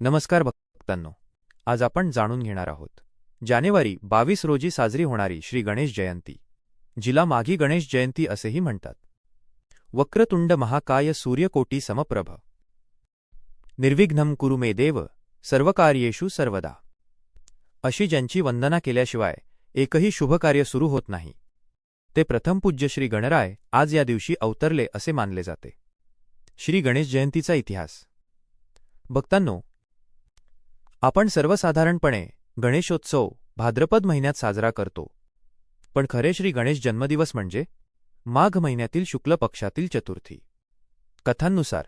नमस्कार भक्तांनो. आज आपण जाणून घेणार आहोत. जानेवारी बावीस रोजी साजरी होणारी श्री गणेश जयंती. जिला माघी गणेश जयंती असेही म्हणतात. वक्रतुंड महाकाय सूर्यकोटी समप्रभ. निर्विघ्नम कुरु मे देव सर्वकार्येषु सर्वदा. अशी ज्यांची वंदना केल्याशिवाय एकही शुभकार्य सुरू होत नाही. ते प्रथम पूज्य श्री गणराय आज या दिवशी अवतरले असे मानले जाते. श्री गणेश जयंतीचा इतिहास. भक्तांनो आपण सर्वसाधारणपणे गणेशोत्सव भाद्रपद महिन्यात साजरा करतो. पण खरे श्री गणेश जन्मदिवस म्हणजे माघ महिन्यातील शुक्ल पक्षातील चतुर्थी. कथांनुसार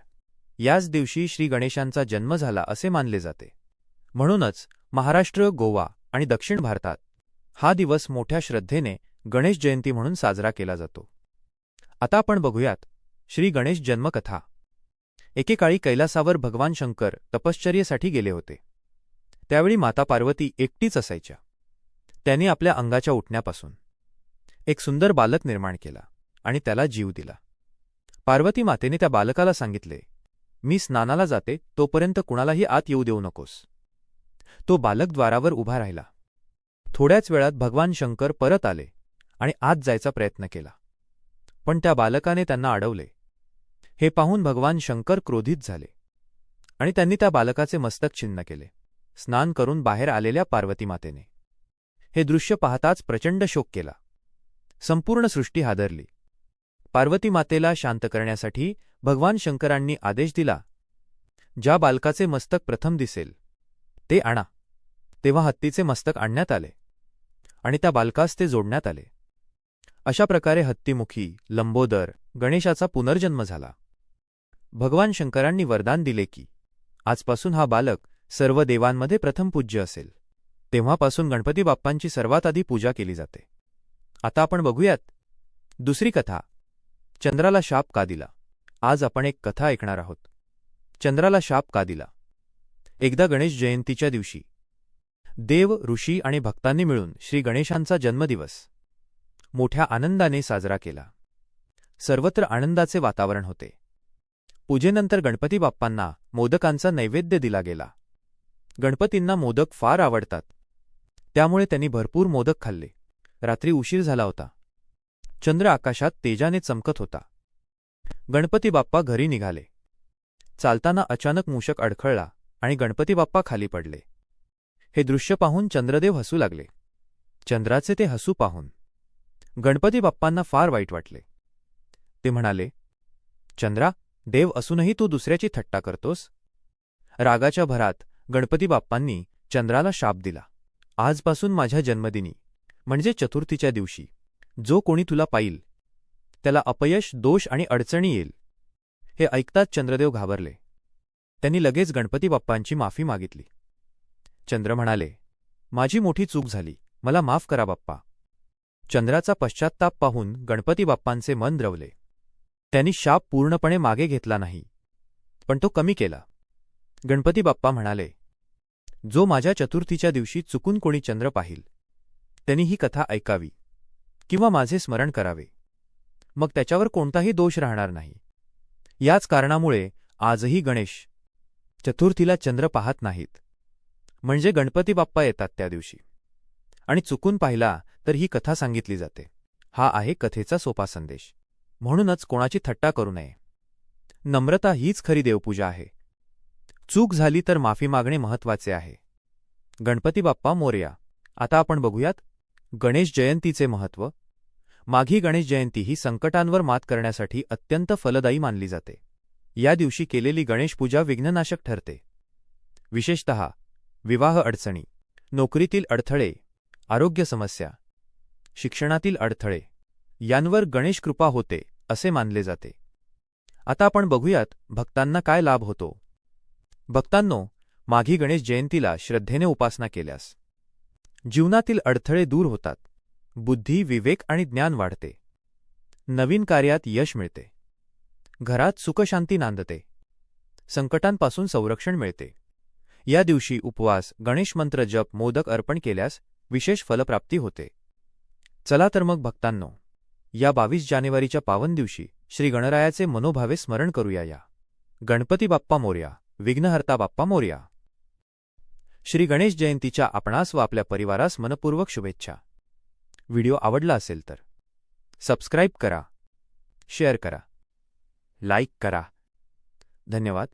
याच दिवशी श्री गणेशांचा जन्म झाला असे मानले जाते. म्हणूनच महाराष्ट्र गोवा आणि दक्षिण भारतात हा दिवस मोठ्या श्रद्धेने गणेश जयंती म्हणून साजरा केला जातो. आता आपण बघूयात श्री गणेश जन्मकथा. एकेकाळी कैलासावर भगवान शंकर तपश्चर्येसाठी गेले होते. त्यावेळी माता पार्वती एकटीच असायच्या. त्याने आपल्या अंगाच्या उठण्यापासून एक सुंदर बालक निर्माण केला आणि त्याला जीव दिला. पार्वती मातेने त्या बालकाला सांगितले मी स्नानाला जाते तोपर्यंत कुणालाही आत येऊ देऊ नकोस. तो बालक द्वारावर उभा राहिला. थोड्याच वेळात भगवान शंकर परत आले आणि आत जायचा प्रयत्न केला. पण त्या बालकाने त्यांना अडवले. हे पाहून भगवान शंकर क्रोधित झाले आणि त्यांनी त्या बालकाचे मस्तक छिन्न केले. स्नान करून बाहेर आलेल्या पार्वती मातेने हे दृश्य पाहताच प्रचंड शोक केला. संपूर्ण सृष्टी हादरली. पार्वती मातेला शांत करण्यासाठी भगवान शंकरांनी आदेश दिला ज्या बालकाचे मस्तक प्रथम दिसेल ते आणा. तेव्हा हत्तीचे मस्तक आणण्यात आले आणि त्या बालकास ते जोडण्यात आले. अशा प्रकारे हत्तीमुखी लंबोदर गणेशाचा पुनर्जन्म झाला. भगवान शंकरांनी वरदान दिले की आजपासून हा बालक सर्व देवांमध्ये प्रथम पूज्य असेल. तेव्हापासून गणपती बाप्पांची सर्वात आधी पूजा केली जाते. आता आपण बघूयात. दुसरी कथा. चंद्राला शाप का दिला? आज आपण एक कथा ऐकणार आहोत. चंद्राला शाप का दिला? एकदा गणेश जयंतीच्या दिवशी. देव ऋषी आणि भक्तांनी मिळून श्री गणेशांचा जन्मदिवस. मोठ्या आनंदाने साजरा केला. सर्वत्र आनंदाचे वातावरण होते. पूजेनंतर गणपती बाप्पांना मोदकांचा नैवेद्य दिला गेला. गणपतींना मोदक फार आवडतात. त्यामुळे त्यांनी भरपूर मोदक खाल्ले. रात्री उशीर झाला होता. चंद्र आकाशात तेजाने चमकत होता. गणपती बाप्पा घरी निघाले. चालताना अचानक मूषक अडखळला आणि गणपती बाप्पा खाली पडले. हे दृश्य पाहून चंद्रदेव हसू लागले. चंद्राचे ते हसू पाहून. गणपती बाप्पांना फार वाईट वाटले. ते म्हणाले चंद्रा देव असूनही तू दुसऱ्याची थट्टा करतोस? रागाच्या भरात गणपती बाप्पांनी चंद्राला शाप दिला. आजपासून माझ्या जन्मदिनी म्हणजे चतुर्थीच्या दिवशी. जो कोणी तुला पाईल त्याला अपयश दोष आणि अडचणी येईल हे ऐकताच चंद्रदेव घाबरले. त्यांनी लगेच गणपती बाप्पांची माफी मागितली. चंद्र म्हणाले माझी मोठी चूक झाली. मला माफ करा बाप्पा. चंद्राचा पश्चात्ताप पाहून गणपती बाप्पांचे मन द्रवले. त्यांनी शाप पूर्णपणे मागे घेतला नाही पण तो कमी केला. गणपती बाप्पा म्हणाले जो माझ्या चतुर्थीच्या दिवशी चुकून कोणी चंद्र पाहिल त्यांनी ही कथा ऐकावी किंवा माझे स्मरण करावे. मग त्याच्यावर कोणताही दोष राहणार नाही. याच कारणामुळे आजही गणेश चतुर्थीला चंद्र पाहत नाहीत. म्हणजे गणपती बाप्पा येतात त्या दिवशी. आणि चुकून पाहिला तर ही कथा सांगितली जाते. हा आहे कथेचा सोपा संदेश. म्हणूनच कोणाची थट्टा करू नये. नम्रता हीच खरी देवपूजा आहे. चूक झाली तर माफी मागणे महत्त्वाचे आहे. गणपती बाप्पा मोर्या. आता आपण बघूयात. गणेश जयंतीचे महत्त्व. माघी गणेश जयंती ही संकटांवर मात करण्यासाठी अत्यंत फलदायी मानली जाते. या दिवशी केलेली गणेशपूजा विघ्ननाशक ठरते. विशेषतः विवाह अडचणी नोकरीतील अडथळे आरोग्य समस्या शिक्षणातील अडथळे यांवर गणेश कृपा होते असे मानले जाते. आता आपण बघूयात भक्तांना काय लाभ होतो. भक्तांनो माघी गणेश जयंतीला श्रद्धेने उपासना केल्यास. जीवनातील अडथळे दूर होतात. बुद्धी विवेक आणि ज्ञान वाढते. नवीन कार्यात यश मिळते. घरात सुखशांती नांदते. संकटांपासून संरक्षण मिळते. या दिवशी उपवास गणेश मंत्र जप मोदक अर्पण केल्यास विशेष फलप्राप्ती होते. चला तर मग भक्तांनो या बावीस जानेवारीच्या पावन दिवशी श्री गणरायाचे मनोभावे स्मरण करूया या. गणपती बाप्पा मोर्या. विघ्नहर्ता बाप्पा मोर्या. श्री गणेश जयंतीच्या आपणास व आपल्या परिवारास मनपूर्वक शुभेच्छा. व्हिडिओ आवडला असेल तर सबस्क्राईब करा शेअर करा लाईक करा. धन्यवाद.